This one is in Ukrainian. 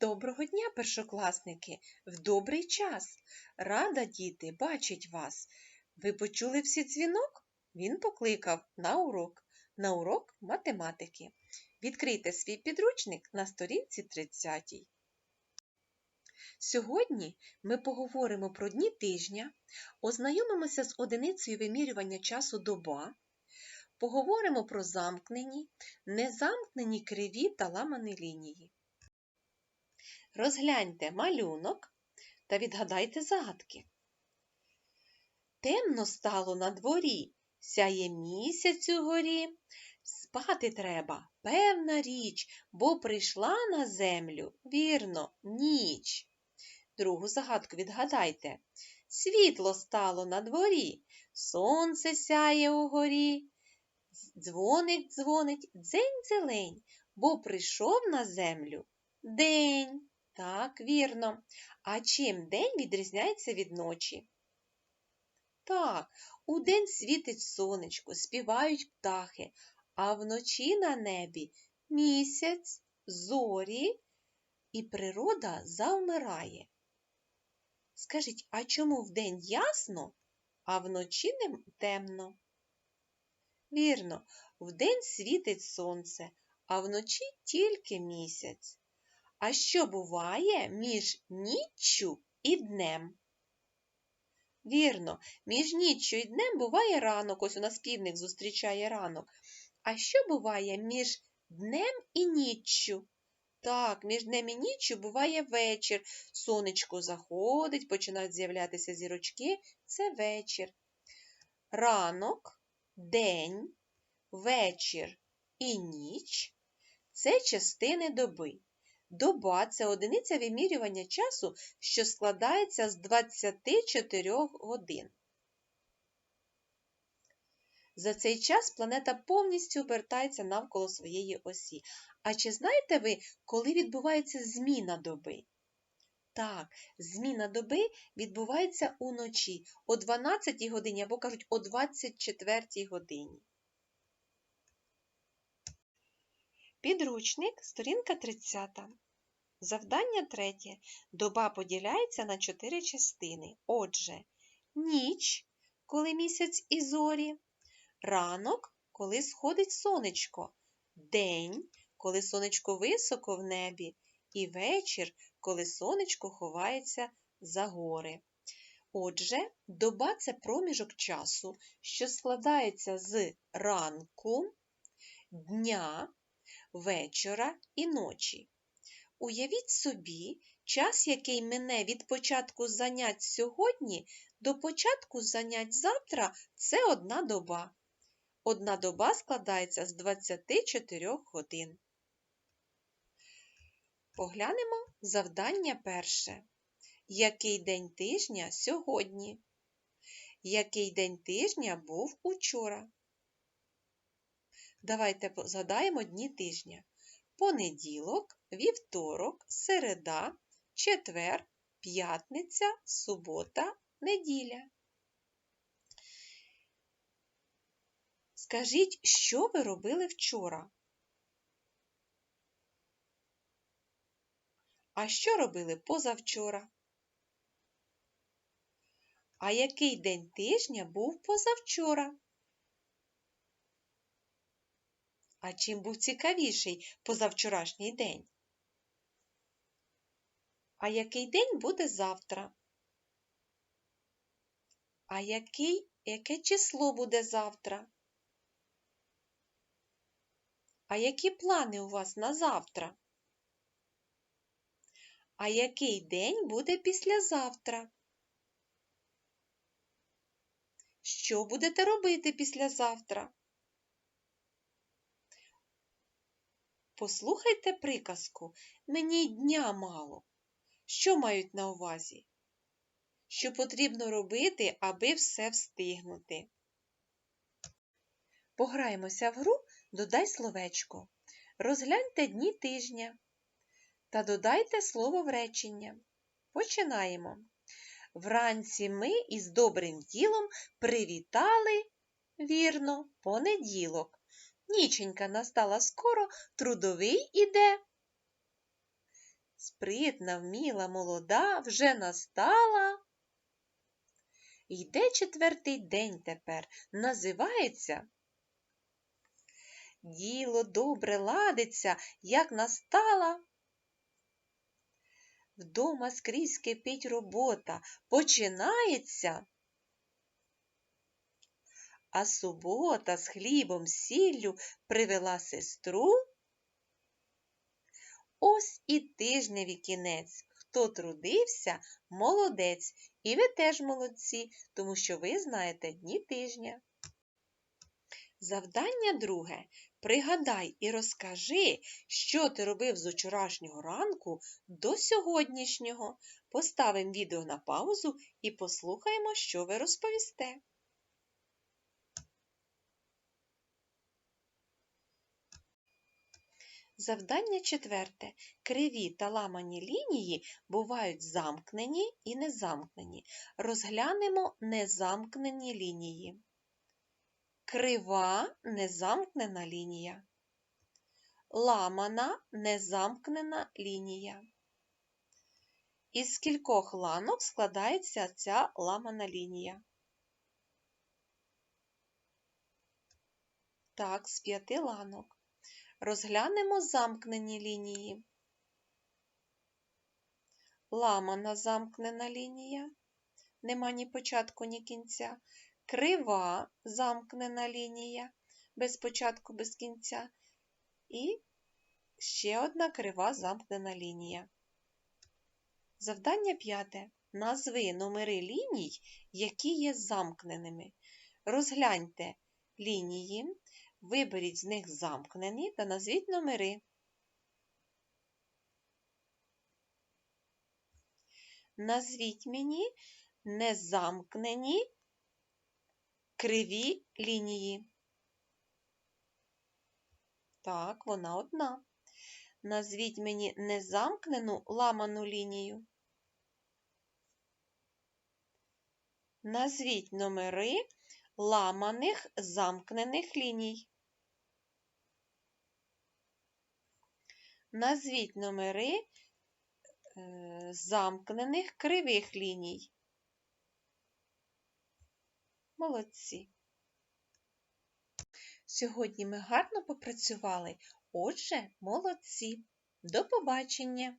Доброго дня, першокласники! В добрий час. Рада, діти, бачить вас. Ви почули всі дзвінок? Він покликав на урок, на урок математики. Відкрийте свій підручник на сторінці 30. Сьогодні ми поговоримо про дні тижня, ознайомимося з одиницею вимірювання часу доба, поговоримо про замкнені, незамкнені криві та ламані лінії. Розгляньте малюнок та відгадайте загадки. Темно стало на дворі, сяє місяць у горі. Спати треба, певна річ, бо прийшла на землю, вірно, ніч. Другу загадку відгадайте. Світло стало на дворі, сонце сяє угорі. Дзвонить, дзвонить, дзень зелень, бо прийшов на землю день. Так, вірно. А чим день відрізняється від ночі? Так, удень світить сонечко, співають птахи, а вночі на небі місяць, зорі і природа завмирає. Скажіть, а чому вдень ясно, а вночі темно? Вірно, вдень світить сонце, а вночі тільки місяць. А що буває між ніччю і днем? Вірно, між ніччю і днем буває ранок, ось у нас півник зустрічає ранок. А що буває між днем і ніччю? Так, між днем і ніччю буває вечір. Сонечко заходить, починають з'являтися зірочки це вечір. Ранок, день, вечір і ніч це частини доби. Доба це одиниця вимірювання часу, що складається з 24 годин. За цей час планета повністю обертається навколо своєї осі. А чи знаєте ви, коли відбувається зміна доби? Так, зміна доби відбувається уночі о 12 годині або кажуть о 24 годині. Підручник, сторінка 30. Завдання третє. Доба поділяється на чотири частини. Отже, ніч, коли місяць і зорі, ранок, коли сходить сонечко, день, коли сонечко високо в небі, і вечір, коли сонечко ховається за гори. Отже, доба це проміжок часу, що складається з ранку, дня, вечора і ночі. Уявіть собі, час, який мине від початку занять сьогодні до початку занять завтра, це одна доба. Одна доба складається з 24 годин. Поглянемо завдання перше. Який день тижня сьогодні? Який день тижня був учора? Давайте згадаємо дні тижня. Понеділок, вівторок, середа, четвер, п'ятниця, субота, неділя. Скажіть, що ви робили вчора? А що робили позавчора? А який день тижня був позавчора? А чим був цікавіший позавчорашній день? А який день буде завтра? А який, яке число буде завтра? А які плани у вас на завтра? А який день буде післязавтра? Що будете робити післязавтра? Послухайте приказку мені дня мало. Що мають на увазі? Що потрібно робити, аби все встигнути? Пограємося в гру Додай словечко. Розгляньте дні тижня та додайте слово в речення. Починаємо. Вранці ми із добрим ділом привітали, вірно, понеділок. Ніченька настала скоро, трудовий іде. спритна, вміла, молода, вже настала. Йде четвертий день тепер, називається. Діло добре ладиться, як настала. Вдома скрізь кипить робота, починається. А субота з хлібом, сіллю привела сестру. Ось і тижневі кінець. Хто трудився, молодець. І ви теж молодці, тому що ви знаєте дні тижня. Завдання друге. Пригадай і розкажи, що ти робив з учорашнього ранку до сьогоднішнього. Поставимо відео на паузу і послухаємо, що ви розповісте. Завдання четверте. Криві та ламані лінії бувають замкнені і незамкнені. Розглянемо незамкнені лінії. Крива незамкнена лінія. Ламана незамкнена лінія. Із кількох ланок складається ця ламана лінія. Так, з п'яти ланок. Розглянемо замкнені лінії. Ламана замкнена лінія. Нема ні початку, ні кінця. Крива замкнена лінія. Без початку, без кінця. І ще одна крива замкнена лінія. Завдання п'яте. Назви номери ліній, які є замкненими. Розгляньте лінії, виберіть з них замкнені та назвіть номери. Назвіть мені незамкнені криві лінії. Так, вона одна. Назвіть мені незамкнену ламану лінію. Назвіть номери ламаних замкнених ліній. Назвіть номери е, замкнених кривих ліній. Молодці. Сьогодні ми гарно попрацювали, отже, молодці. До побачення!